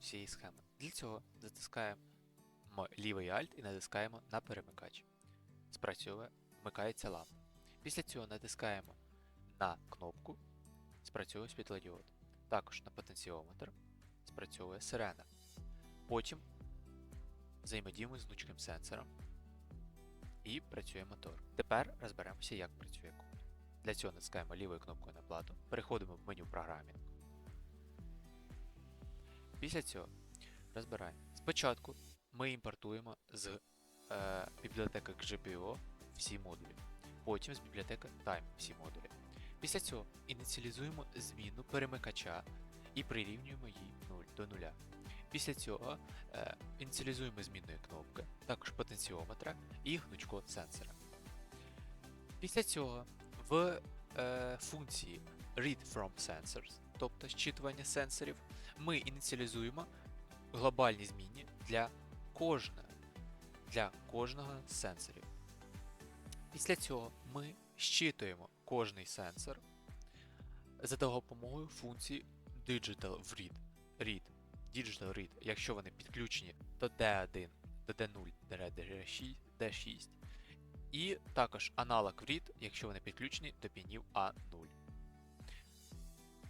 всієї схеми. Для цього затискаємо лівий Alt і натискаємо на перемикач. Спрацьовує, вмикається лампа. Після цього натискаємо на кнопку, спрацьовує світлодіод. Також на потенціометр спрацьовує сирена. Потім взаємодіємо з гнучким сенсором і працює мотор. Тепер розберемося, як працює код. Для цього натискаємо лівою кнопкою на плату, переходимо в меню програмінг. Після цього розбираємо. Спочатку ми імпортуємо з е, бібліотеки GPO всі модулі, потім з бібліотеки Time всі модулі. Після цього ініціалізуємо зміну перемикача і прирівнюємо її 0 до 0. Після цього е, ініціалізуємо змінної кнопки, також потенціометра і гнучко сенсора. Після цього в е, функції Read from Sensors, тобто зчитування сенсорів, ми ініціалізуємо глобальні зміни для кожного, для кожного сенсорів. Після цього ми щитуємо кожний сенсор за допомогою функції Digital Read. Read. Digital Read, якщо вони підключені до D1, до D0, D6, D6. І також аналог Read, якщо вони підключені до пінів A0.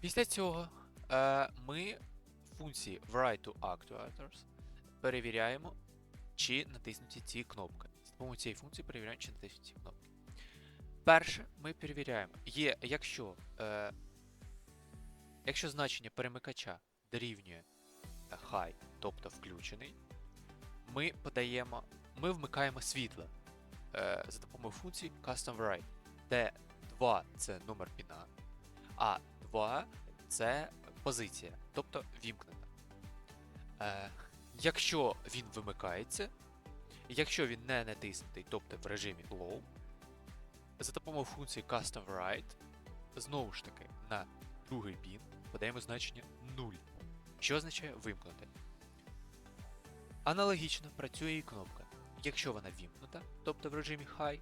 Після цього е, ми в функції Write to Actuators перевіряємо, чи натиснуті ці кнопки. З допомогою цієї функції перевіряємо, чи натиснуті ці кнопки. Перше, ми перевіряємо, є, якщо, е, якщо значення перемикача дорівнює high, тобто включений, ми подаємо, ми вмикаємо світло е, за допомогою функції Custom Write, де 2 це номер піна, а 2 це позиція, тобто вімкнена. Е, якщо він вимикається, якщо він не натиснутий, тобто в режимі low, за допомогою функції Custom Write, знову ж таки, на другий пін подаємо значення 0, що означає вимкнути. Аналогічно працює і кнопка. Якщо вона вімкнута, тобто в режимі High,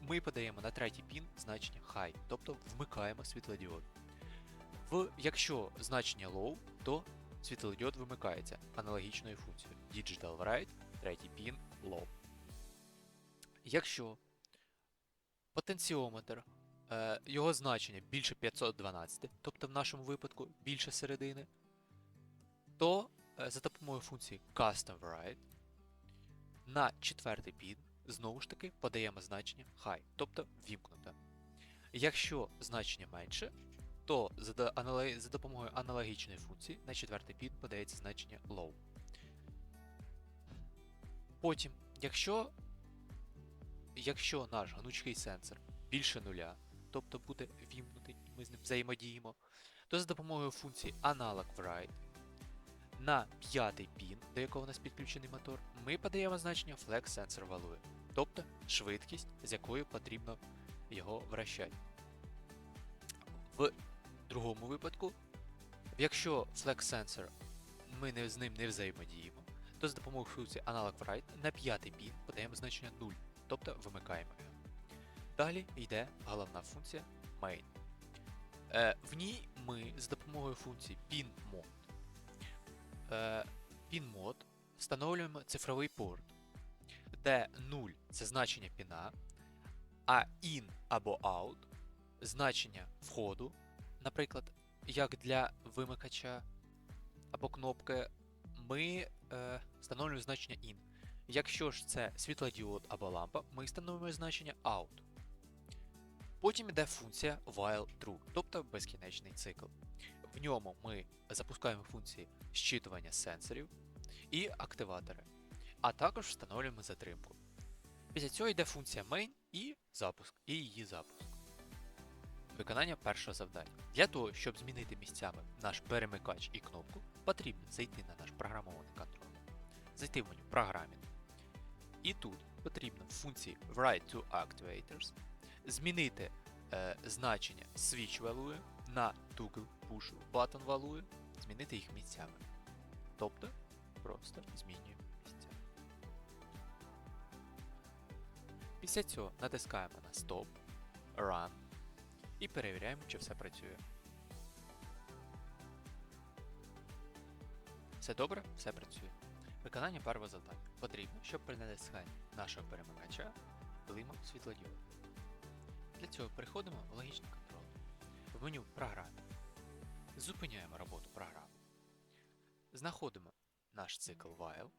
ми подаємо на третій пін значення High, тобто вмикаємо світлодіод. В, якщо значення Low, то світлодіод вимикається аналогічною функцією Digital Write, третій пін Low. Якщо потенціометр, е, його значення більше 512, тобто в нашому випадку більше середини, то е, за допомогою функції Custom Write на четвертий пін знову ж таки подаємо значення High, тобто вімкнуто. Якщо значення менше, то за, до- за допомогою аналогічної функції на четвертий пін подається значення Low. Потім, якщо, якщо наш гнучкий сенсор більше нуля, тобто буде вімкнутий, і ми з ним взаємодіємо, то за допомогою функції Analog Write на п'ятий пін, до якого у нас підключений мотор, ми подаємо значення Flex Sensor Value, тобто швидкість, з якою потрібно його вращати. В другому випадку, якщо Flex Sensor ми не, з ним не взаємодіємо, то за допомогою функції Analog Write на п'ятий пін подаємо значення 0, тобто вимикаємо його. Далі йде головна функція main. Е, в ній ми з допомогою функції pinMod е, pinMod встановлюємо цифровий порт, де 0 це значення піна, а in або out значення входу, наприклад, як для вимикача або кнопки, ми е, встановлюємо значення in. Якщо ж це світлодіод або лампа, ми встановлюємо значення out. Потім йде функція while true, тобто безкінечний цикл. В ньому ми запускаємо функції щитування сенсорів і активатори, а також встановлюємо затримку. Після цього йде функція main і запуск, і її запуск. Виконання першого завдання. Для того, щоб змінити місцями наш перемикач і кнопку, потрібно зайти на наш програмований контролер, зайти в меню програмінг. І тут потрібно в функції Write to Actuators змінити е, значення switch value на toggle push button value, змінити їх місцями. Тобто просто змінюємо місця. Після цього натискаємо на Stop, Run і перевіряємо, чи все працює. Все добре, все працює. Виконання першого завдання. Потрібно, щоб при натисканні нашого перемикача блимав світлодіод. Для цього переходимо в логічний контроль. В меню програми. Зупиняємо роботу програми. Знаходимо наш цикл while.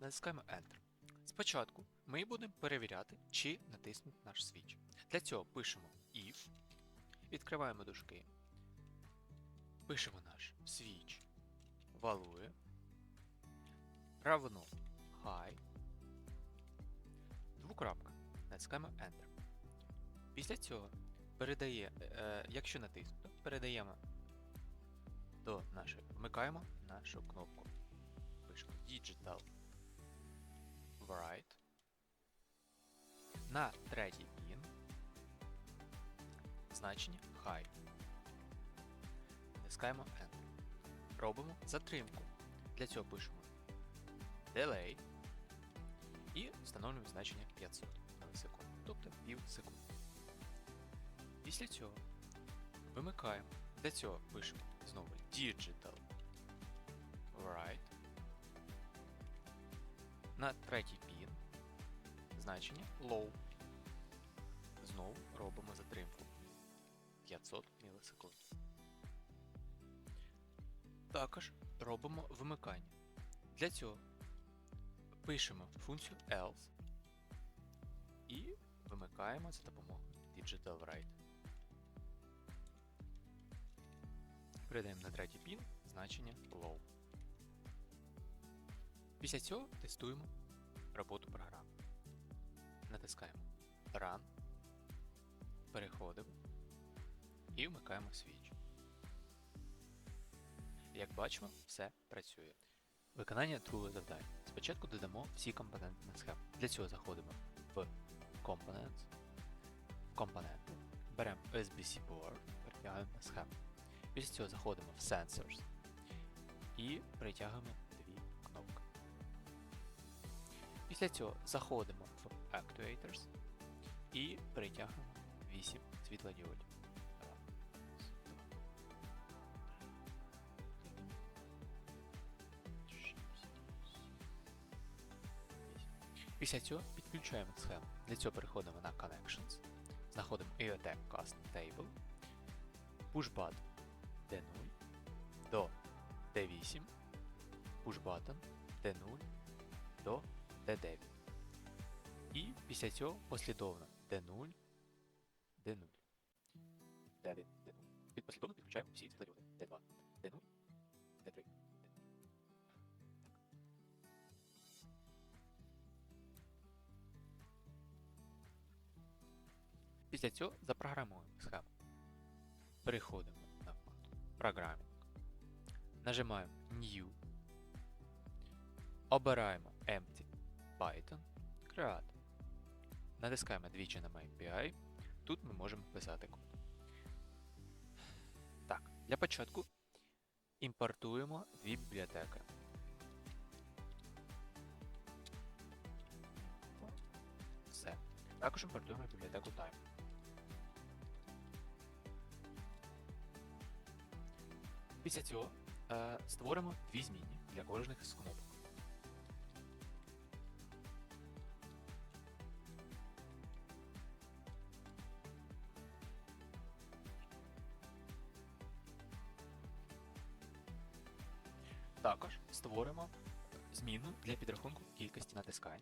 Натискаємо Enter. Спочатку ми будемо перевіряти, чи натиснуть наш свіч. Для цього пишемо if, відкриваємо дужки, пишемо наш свіч, валує, равно high, двокрапка, натискаємо Enter. Після цього передає, е, якщо натиснуто, передаємо до нашої, вмикаємо нашу кнопку. Пишемо Digital Write. На третій значення High. Натискаємо Enter. Робимо затримку. Для цього пишемо Delay і встановлюємо значення 500 мілісекунд, тобто пів секунди. Після цього вимикаємо. Для цього пишемо знову Digital Write. На третій пін значення low. Знову робимо затримку 500 мілісекунд. Також робимо вимикання. Для цього пишемо функцію else і вимикаємо за допомогою Digital Write. Передаємо на третій пін значення low. Після цього тестуємо роботу програми. Натискаємо Run, переходимо і вмикаємо свіч. Як бачимо, все працює. Виконання другого завдання. Спочатку додамо всі компоненти на схему. Для цього заходимо в Components, компоненти, беремо SBC board, перетягуємо на схему. Після цього заходимо в Sensors і перетягуємо дві кнопки. Після цього заходимо в Actuators і перетягуємо 8 світлодіодів. Після цього підключаємо схему. Для цього переходимо на Connections, знаходимо IoT Custom Table, Push Button D0 до D8, Push Button D0 до D9. І після цього послідовно D0, D0, D1, D0. Під послідовно підключаємо всі світлодіоди. Після цього запрограмуємо схему. Переходимо на Програмінг. Нажимаємо New. Обираємо Empty Python. Create. Натискаємо двічі на MyPI. Тут ми можемо писати код. Так, для початку імпортуємо дві бібліотеки. Все. Також імпортуємо бібліотеку Time. Після цього е, створимо дві змінні для кожних з кнопок. Також створимо зміну для підрахунку кількості натискань.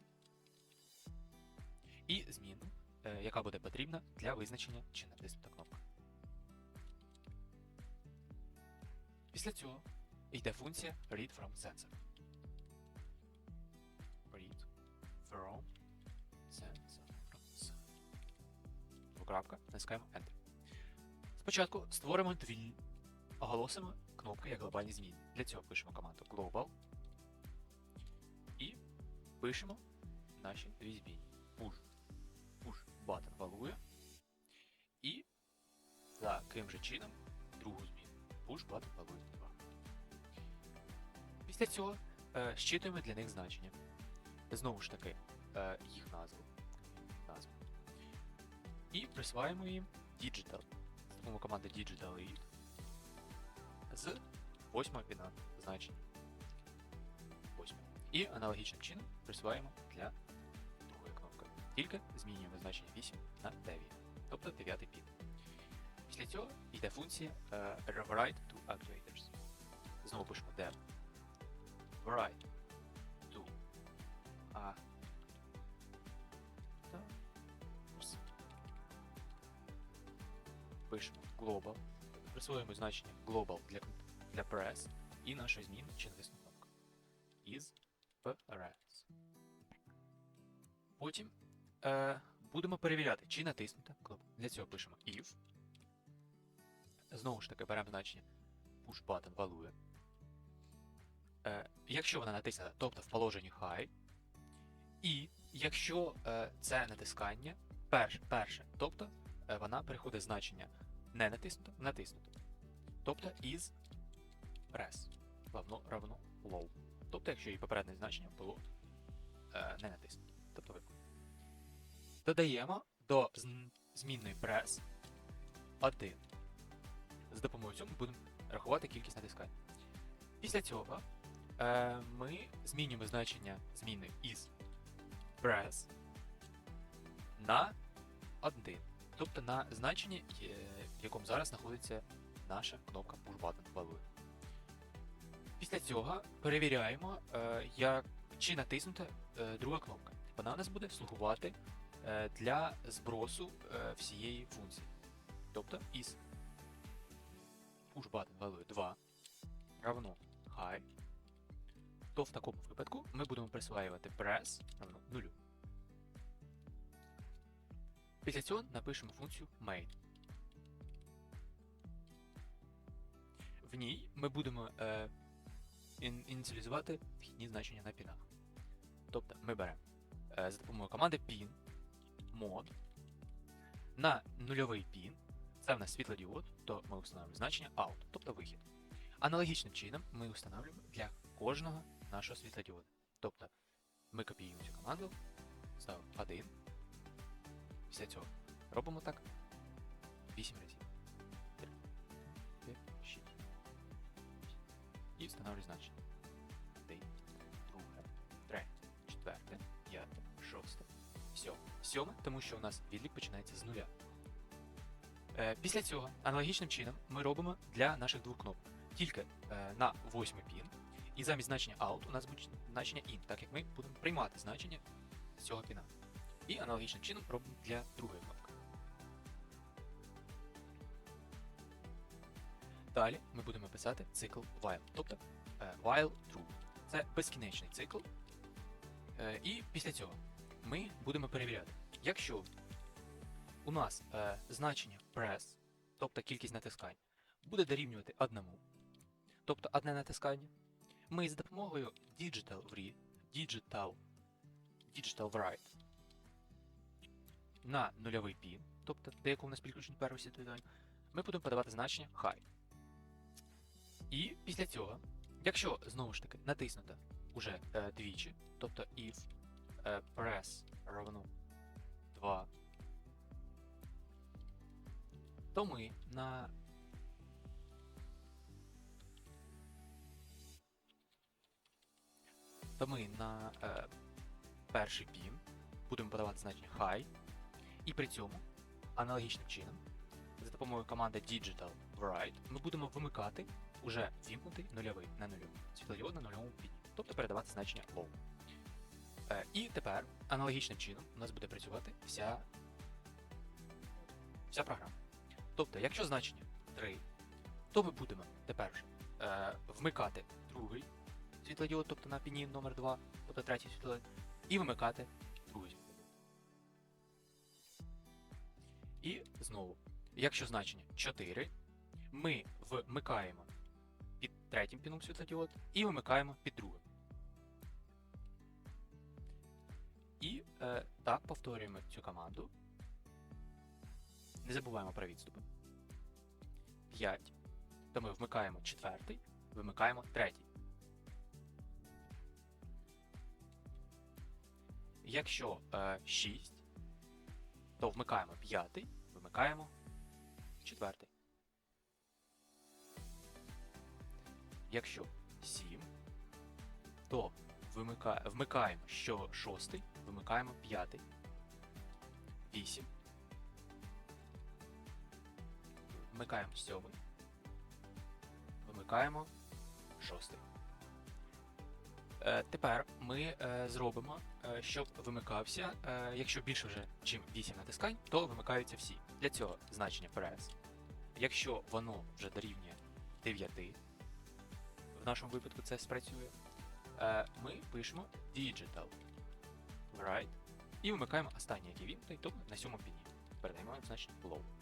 І зміну, е, яка буде потрібна для визначення, чи натиснута кнопка. Після цього йде функція read from sensor. Read from sensor. Двокрапка, натискаємо Enter. Спочатку створимо дві, оголосимо кнопки як глобальні зміни. Для цього пишемо команду global і пишемо наші дві зміни. Push. Push button валує. І таким же чином другу зміну. Push button валує 2. Після цього е, щитуємо для них значення. Знову ж таки, е, їх назву. назву. І присваємо їм digital. З допомогою команди digital read з 8 піна значення. І аналогічним чином присуваємо для другої кнопки. Тільки змінюємо значення 8 на 9, тобто 9 пін. Після цього йде функція е, Rewrite to Actuators. Знову пишемо def write to a Пишемо global, присвоюємо значення global для, для press і наша зміна чи кнопку is press. Потім е, будемо перевіряти, чи натиснута кнопка. Для цього пишемо if. Знову ж таки беремо значення push button value. Е, якщо вона натиснута, тобто в положенні high. І якщо е, це натискання перше, перше, тобто е, вона переходить значення не натиснуто натиснуто. Тобто is press равно, равно low. Тобто, якщо її попереднє значення було е, не натиснуто. Тобто виконано. Додаємо до змінної press 1. За допомогою цього ми будемо рахувати кількість натискань. Після цього е, ми змінюємо значення зміни is press на 1. Тобто на значення, е, в якому зараз знаходиться наша кнопка Push Button value. Після цього перевіряємо, е, як, чи натиснута е, друга кнопка. Вона у нас буде слугувати е, для збросу е, всієї функції. Тобто is push button value 2 равно high, то в такому випадку ми будемо присваювати press равно 0. Після цього напишемо функцію main. В ній ми будемо е, ін- ініціалізувати вхідні значення на пінах. Тобто ми беремо е, за допомогою команди pin mod на нульовий пін, це в нас світлодіод, то ми встановлюємо значення out, тобто вихід. Аналогічним чином ми встановлюємо для кожного нашого світлодіода. Тобто ми копіюємо цю команду, ставимо 1. Після цього робимо так 8 разів. 3, 5, 6. І встановлюю значення. 1, 2, 3, 4, 5, 6, 7. 7, тому що у нас відлік починається з нуля. Е, після цього аналогічним чином ми робимо для наших двох кнопок. Тільки е, на 8 пін. І замість значення out у нас буде значення in, так як ми будемо приймати значення з цього піна. І аналогічним чином робимо для другої кнопки. Далі ми будемо писати цикл while, тобто е, while true. Це безкінечний цикл. І після цього ми будемо перевіряти, якщо у нас значення press, тобто кількість натискань, буде дорівнювати одному, тобто одне натискання, ми з допомогою digital write, digital, digital write на нульовий пін, тобто до якого у нас підключені перший світловідомлення, ми будемо подавати значення high. І після цього, якщо знову ж таки натиснуто уже е, двічі, тобто if е, press то ми на то ми на е, перший пін будемо подавати значення high, і при цьому аналогічним чином за допомогою команди Digital Write ми будемо вимикати уже вімкнутий нульовий на нулю світлодіод на нульовому піні, тобто передавати значення low. Е, і тепер аналогічним чином у нас буде працювати вся, вся програма. Тобто, якщо значення 3, то ми будемо тепер же, е, вмикати другий світлодіод, тобто на піні номер 2 тобто третій світлодіод, і вимикати другий світлодіод. І знову, якщо значення 4, ми вмикаємо під третім піном світлодіод і вимикаємо під другим. І е, так повторюємо цю команду. Не забуваємо про відступи. 5. То ми вмикаємо четвертий, вимикаємо третій. Якщо е, 6, то вмикаємо п'ятий, вимикаємо четвертий. Якщо 7, то вмикаємо що шостий, вимикаємо п'ятий. Вісім. Вмикаємо сьомий. Вимикаємо шостий. Е, тепер ми е, зробимо, е, щоб вимикався. Якщо більше вже, чим 8 натискань, то вимикаються всі. Для цього значення press. Якщо воно вже дорівнює 9, в нашому випадку це спрацює, ми пишемо digital write і вимикаємо останній, який вімкнутий, тобто на сьомому піні. Передаємо значення low.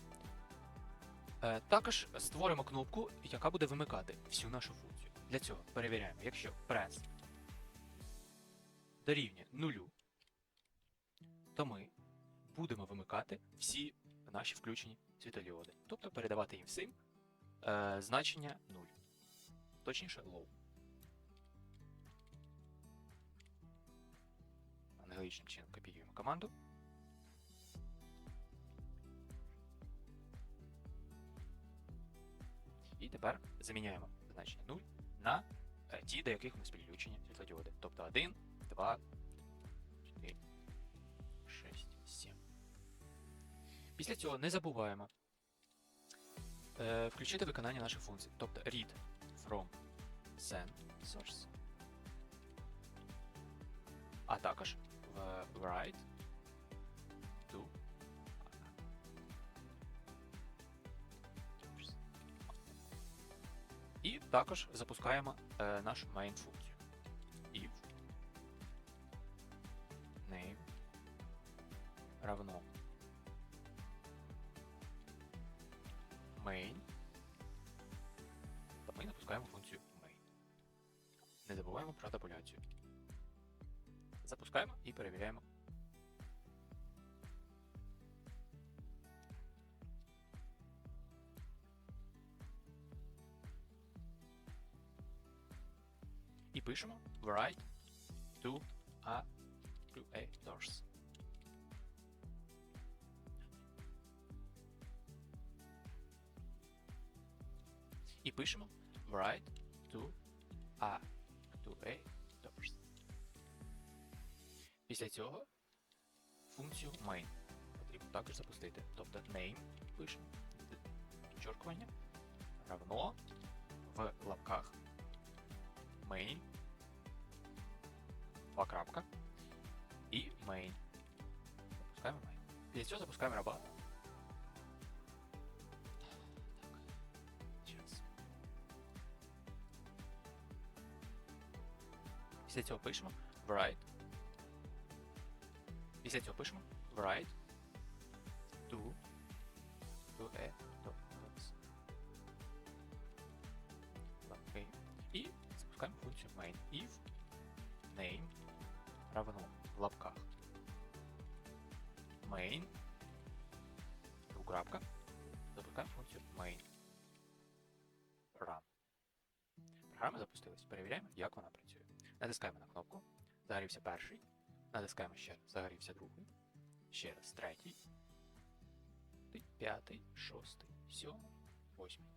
Е, також створимо кнопку, яка буде вимикати всю нашу функцію. Для цього перевіряємо, якщо press дорівнює нулю, то ми будемо вимикати всі наші включені світодіоди. Тобто передавати їм всім е, значення 0. Точніше low. Аналогічним чином копіюємо команду. І тепер заміняємо значення 0 на е, ті, до яких у нас світлодіоди. Тобто 1, 2, 4, 6, 7. Після цього не забуваємо е, включити виконання наших функцій. Тобто read from send source. А також write також запускаємо е, нашу main функцію. If name равно пишемо write to a to a doors. І пишемо write to a to a. Після цього функцію main потрібно також запустити. Тобто name пишемо підчеркування равно Після цього запускаємо раба. Так. Ще раз. Після цього пишемо write. Після цього пишемо write to to a dots. Окей. І запускаємо функцію main if name равно в лапках main двукрапка запускаємо функцію main run. Програма запустилась. Перевіряємо, як вона працює. Натискаємо на кнопку. Загорівся перший. Натискаємо ще раз. Загорівся другий. Ще раз третій. П'ятий, шостий, сьомий, восьмий.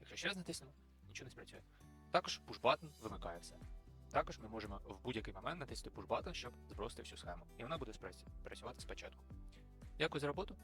Якщо ще раз натиснемо, нічого не спрацює. Також push-button вимикає все. Також ми можемо в будь-який момент натиснути push-button, щоб збросити всю схему. І вона буде працювати спочатку. Дякую за роботу.